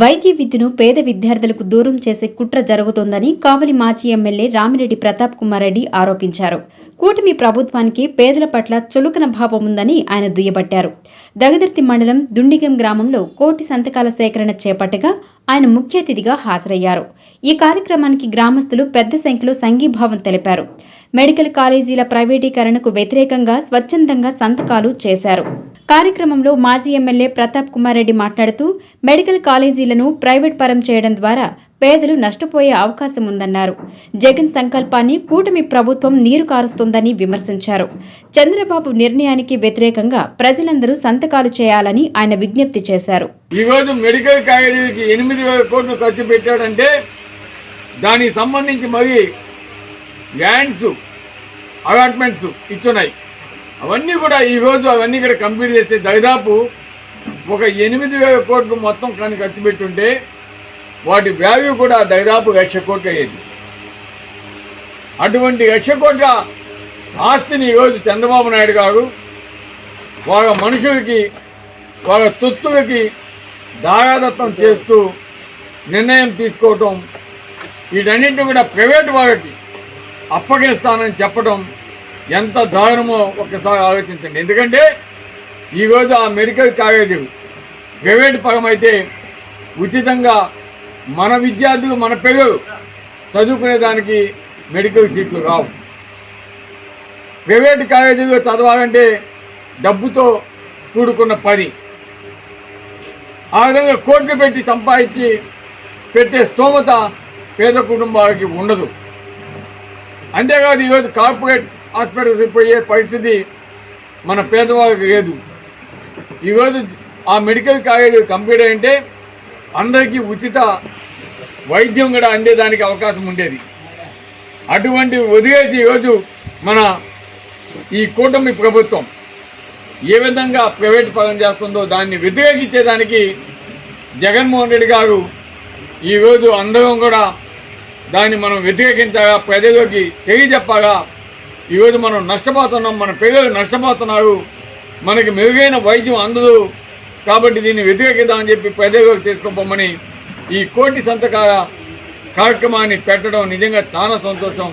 వైద్య విద్యను పేద విద్యార్థులకు దూరం చేసే కుట్ర జరుగుతోందని కావలి మాజీ ఎమ్మెల్యే రామిరెడ్డి ప్రతాప్ కుమార్ రెడ్డి ఆరోపించారు. కూటమి ప్రభుత్వానికి పేదల పట్ల చులుకన భావం ఉందని ఆయన దుయ్యబట్టారు. దగదర్తి మండలం దుండిగం గ్రామంలో కోటి సంతకాల సేకరణ చేపట్టగా ఆయన ముఖ్య అతిథిగా హాజరయ్యారు. ఈ కార్యక్రమానికి గ్రామస్తులు పెద్ద సంఖ్యలో సంఘీభావం తెలిపారు. మెడికల్ కాలేజీల ప్రైవేటీకరణకు వ్యతిరేకంగా స్వచ్ఛందంగా సంతకాలు చేశారు. కార్యక్రమంలో మాజీ ఎమ్మెల్యే ప్రతాప్ కుమార్ రెడ్డి మాట్లాడుతూ మెడికల్ కాలేజీలను ప్రైవేట్ పరం చేయడం ద్వారా పేదలు నష్టపోయే అవకాశం ఉందన్నారు. జగన్ సంకల్పాన్ని కూటమి ప్రభుత్వం నీరు కారుస్తోందని విమర్శించారు. చంద్రబాబు నిర్ణయానికి వ్యతిరేకంగా ప్రజలందరూ సంతకాలు చేయాలని ఆయన విజ్ఞప్తి చేశారు. ఈరోజు మెడికల్ కాలేజీకి ఎనిమిది వేల కోట్లు ఖర్చు పెట్టాడంటే దానికి సంబంధించి మరి ల్యాండ్స్ అలాట్మెంట్స్ ఇచ్చున్నాయి. అవన్నీ కూడా ఈరోజు అవన్నీ కూడా కంప్లీట్ చేస్తే దాదాపు ఒక ఎనిమిది వేల కోట్లు మొత్తం కానీ ఖర్చు పెట్టుంటే వాటి వాల్యూ కూడా దాదాపు లక్ష కోట్లు అయ్యేది. అటువంటి లక్ష కోట్ల ఆస్తిని ఈరోజు చంద్రబాబు నాయుడు గారు వాళ్ళ మనుషులకి వాళ్ళ తొత్తులకి దారాదత్తం చేస్తూ నిర్ణయం తీసుకోవటం వీటన్నింటిని కూడా ప్రైవేట్ వాళ్ళకి అప్పగిస్తానని చెప్పడం ఎంత దారుణమో ఒక్కసారి ఆలోచించండి. ఎందుకంటే ఈరోజు ఆ మెడికల్ కాలేజీ ప్రైవేట్ పరం అయితే ఉచితంగా మన విద్యార్థులు మన పిల్లలు చదువుకునే దానికి మెడికల్ సీట్లు రావు. ప్రైవేట్ కాలేజీలో చదవాలంటే డబ్బుతో కూడుకున్న పని. ఆ విధంగా కోట్లు పెట్టి సంపాదించి పెట్టే స్తోమత పేద కుటుంబాలకి ఉండదు. అంతేకాదు ఈరోజు కార్పొరేట్ హాస్పిటల్స్ పోయే పరిస్థితి మన పేదవాళ్ళకి లేదు. ఈరోజు ఆ మెడికల్ కాలేజ్ కంప్లీట్ అంటే అందరికీ ఉచిత వైద్యం కూడా అందేదానికి అవకాశం ఉండేది. అటువంటి వదిలేసి ఈరోజు మన ఈ కూటమి ప్రభుత్వం ఏ విధంగా ప్రైవేట్ పరం చేస్తుందో దాన్ని వ్యతిరేకించేదానికి జగన్మోహన్ రెడ్డి గారు ఈరోజు అందరం కూడా దాన్ని మనం వ్యతిరేకించగా ప్రజలకి తెలియజెప్పగా ఈరోజు మనం నష్టపోతున్నాం మన పిల్లలు నష్టపోతున్నారు మనకి మెరుగైన వైద్యం అందదు. కాబట్టి దీన్ని వ్యతిరేకిద్దామని చెప్పి ప్రజలకు తీసుకుపోమని ఈ కోటి సంతకాల కార్యక్రమాన్ని పెట్టడం నిజంగా చాలా సంతోషం.